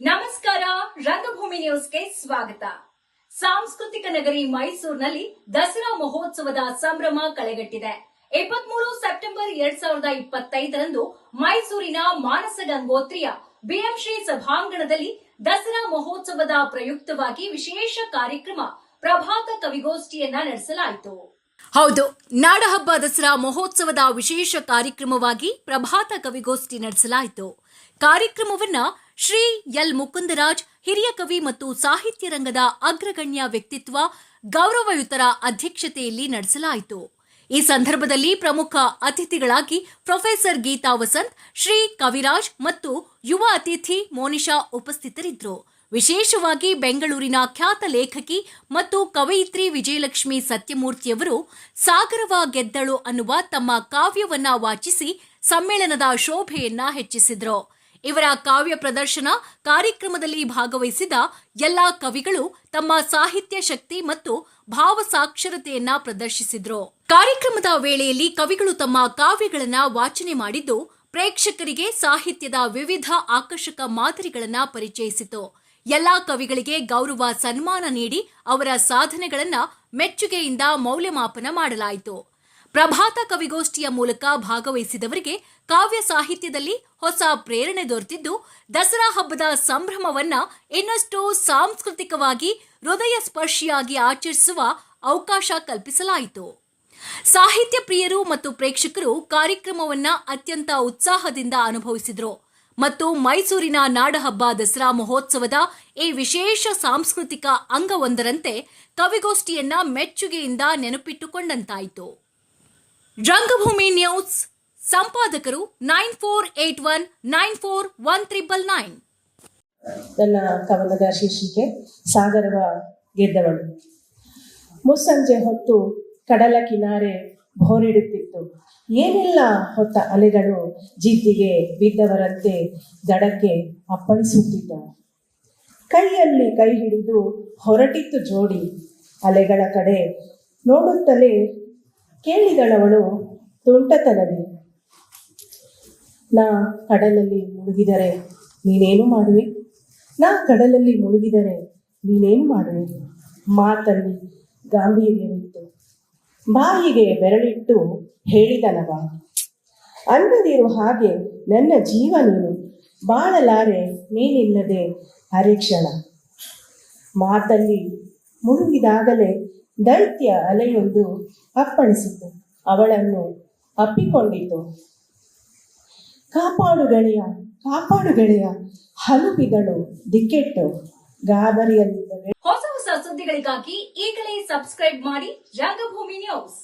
ನಮಸ್ಕಾರ, ರಂಗಭೂಮಿ ನ್ಯೂಸ್ಗೆ ಸ್ವಾಗತ. ಸಾಂಸ್ಕೃತಿಕ ನಗರಿ ಮೈಸೂರಿನಲ್ಲಿ ದಸರಾ ಮಹೋತ್ಸವದ ಸಂಭ್ರಮ ಕಳೆಗಟ್ಟಿದೆ. ಇಪ್ಪತ್ಮೂರು ಸೆಪ್ಟೆಂಬರ್ ಎರಡ್ ಸಾವಿರದ ಇಪ್ಪತ್ತೈದರಂದು ಮೈಸೂರಿನ ಮಾನಸ ಗಂಗೋತ್ರಿಯ ಬಿಎಂಶ್ರೀ ಸಭಾಂಗಣದಲ್ಲಿ ದಸರಾ ಮಹೋತ್ಸವದ ಪ್ರಯುಕ್ತವಾಗಿ ವಿಶೇಷ ಕಾರ್ಯಕ್ರಮ ಪ್ರಭಾತ ಕವಿಗೋಷ್ಠಿಯನ್ನ ನಡೆಸಲಾಯಿತು. ಹೌದು, ನಾಡಹಬ್ಬ ದಸರಾ ಮಹೋತ್ಸವದ ವಿಶೇಷ ಕಾರ್ಯಕ್ರಮವಾಗಿ ಪ್ರಭಾತ ಕವಿಗೋಷ್ಠಿ ನಡೆಸಲಾಯಿತು. ಕಾರ್ಯಕ್ರಮವನ್ನ ಶ್ರೀ ಎಲ್. ಮುಕುಂದರಾಜ್, ಹಿರಿಯ ಕವಿ ಮತ್ತು ಸಾಹಿತ್ಯ ರಂಗದ ಅಗ್ರಗಣ್ಯ ವ್ಯಕ್ತಿತ್ವ, ಗೌರವಯುತರ ಅಧ್ಯಕ್ಷತೆಯಲ್ಲಿ ನಡೆಸಲಾಯಿತು. ಈ ಸಂದರ್ಭದಲ್ಲಿ ಪ್ರಮುಖ ಅತಿಥಿಗಳಾಗಿ ಪ್ರೊಫೆಸರ್ ಗೀತಾ ವಸಂತ್, ಶ್ರೀ ಕವಿರಾಜ್ ಮತ್ತು ಯುವ ಅತಿಥಿ ಮೋನಿಶಾ ಉಪಸ್ಥಿತರಿದ್ದರು. ವಿಶೇಷವಾಗಿ ಬೆಂಗಳೂರಿನ ಖ್ಯಾತ ಲೇಖಕಿ ಮತ್ತು ಕವಯಿತ್ರಿ ವಿಜಯಲಕ್ಷ್ಮಿ ಸತ್ಯಮೂರ್ತಿಯವರು ಸಾಗರವ ಗೆದ್ದಳು ಅನ್ನುವ ತಮ್ಮ ಕಾವ್ಯವನ್ನ ವಾಚಿಸಿ ಸಮ್ಮೇಳನದ ಶೋಭೆಯನ್ನ ಹೆಚ್ಚಿಸಿದ್ರು. ಇವರ ಕಾವ್ಯ ಪ್ರದರ್ಶನ ಕಾರ್ಯಕ್ರಮದಲ್ಲಿ ಭಾಗವಹಿಸಿದ ಎಲ್ಲಾ ಕವಿಗಳು ತಮ್ಮ ಸಾಹಿತ್ಯ ಶಕ್ತಿ ಮತ್ತು ಭಾವ ಸಾಕ್ಷರತೆಯನ್ನ ಪ್ರದರ್ಶಿಸಿದ್ರು. ಕಾರ್ಯಕ್ರಮದ ವೇಳೆಯಲ್ಲಿ ಕವಿಗಳು ತಮ್ಮ ಕಾವ್ಯಗಳನ್ನ ವಾಚನೆ ಮಾಡಿದ್ದು ಪ್ರೇಕ್ಷಕರಿಗೆ ಸಾಹಿತ್ಯದ ವಿವಿಧ ಆಕರ್ಷಕ ಮಾದರಿಗಳನ್ನ ಪರಿಚಯಿಸಿತು. ಎಲ್ಲಾ ಕವಿಗಳಿಗೆ ಗೌರವ, ಸನ್ಮಾನ ನೀಡಿ ಅವರ ಸಾಧನೆಗಳನ್ನು ಮೆಚ್ಚುಗೆಯಿಂದ ಮೌಲ್ಯಮಾಪನ ಮಾಡಲಾಯಿತು. ಪ್ರಭಾತ ಕವಿಗೋಷ್ಠಿಯ ಮೂಲಕ ಭಾಗವಹಿಸಿದವರಿಗೆ ಕಾವ್ಯ ಸಾಹಿತ್ಯದಲ್ಲಿ ಹೊಸ ಪ್ರೇರಣೆ ದೊರೆತಿದ್ದು, ದಸರಾ ಹಬ್ಬದ ಸಂಭ್ರಮವನ್ನ ಇನ್ನಷ್ಟು ಸಾಂಸ್ಕೃತಿಕವಾಗಿ ಹೃದಯ ಸ್ಪರ್ಶಿಯಾಗಿ ಆಚರಿಸುವ ಅವಕಾಶ ಕಲ್ಪಿಸಲಾಯಿತು. ಸಾಹಿತ್ಯ ಪ್ರಿಯರು ಮತ್ತು ಪ್ರೇಕ್ಷಕರು ಕಾರ್ಯಕ್ರಮವನ್ನ ಅತ್ಯಂತ ಉತ್ಸಾಹದಿಂದ ಅನುಭವಿಸಿದರು. ಮತ್ತು ಮೈಸೂರಿನ ನಾಡಹಬ್ಬ ದಸರಾ ಮಹೋತ್ಸವದ ಈ ವಿಶೇಷ ಸಾಂಸ್ಕೃತಿಕ ಅಂಗವೊಂದರಂತೆ ಕವಿಗೋಷ್ಠಿಯನ್ನ ಮೆಚ್ಚುಗೆಯಿಂದ ನೆನಪಿಟ್ಟುಕೊಂಡಂತಾಯಿತು. Rangabhoomi news, ಸಂಪಾದಕರು nine four eight one, nine four one triple nine. ನನ್ನ ಕವನದ ಶೀರ್ಷಿಕೆ, ಸಾಗರವ ಗೆದ್ದವಳು. ಮುಸ್ಸಂಜೆ ಹೊತ್ತು ಕಡಲ ಕಿನಾರೆ ಭೋರಿಡುತ್ತಿತ್ತು ಏನೆಲ್ಲ ಹೊತ್ತ ಅಲೆಗಳು ಜಿದ್ದಿಗೆ ಬಿದ್ದವರಂತೆ ದಡಕ್ಕೆ ಅಪ್ಪಳಿಸುತ್ತಿದ್ದವು ಕೈಯಲ್ಲಿ ಕೈ ಹಿಡಿದು ಹೊರಟಿತ್ತು ಜೋಡಿ. ಅಲೆಗಳ ಕಡೆ ನೋಡುತ್ತಲೇ ಕೇಳಿದಳವಳು ತುಂಟತನದಿ. ನಾ ಕಡಲಲ್ಲಿ ಮುಳುಗಿದರೆ ನೀನೇನು ಮಾಡುವೆ? ನಾ ಕಡಲಲ್ಲಿ ಮುಳುಗಿದರೆ ನೀನೇನು ಮಾಡುವೆ? ಮಾತಲ್ಲಿ ಗಾಂಭೀರ್ಯವಿತ್ತು. ಬಾಯಿಗೆ ಬೆರಳಿಟ್ಟು ಹೇಳಿದನವ ಅನ್ನದಿರು ಹಾಗೆ ನನ್ನ ಜೀವ ನೀನು, ಬಾಳಲಾರೆ ನೀನಿಲ್ಲದೆ ಹರಿಕ್ಷಣ. ಮಾತಲ್ಲಿ ಮುಳುಗಿದಾಗಲೇ ದೈತ್ಯ ಅಲೆಯೊಂದು ಅಪ್ಪಣಿಸಿತು ಅವಳನ್ನು ಅಪ್ಪಿಕೊಂಡಿತು. ಕಾಪಾಡು ಗೆಳೆಯ ಕಾಪಾಡು ಗೆಳೆಯ, ಹಲುಬಿದಳು ದಿಕ್ಕೆಟ್ಟು ಗಾಬರಿಯಲ್ಲಿದ್ದ ಸುದ್ದಿಗಳಿಗಾಗಿ ಈಗಲೇ ಸಬ್ಸ್ಕ್ರೈಬ್ ಮಾಡಿ ರಂಗಭೂಮಿ ನ್ಯೂಸ್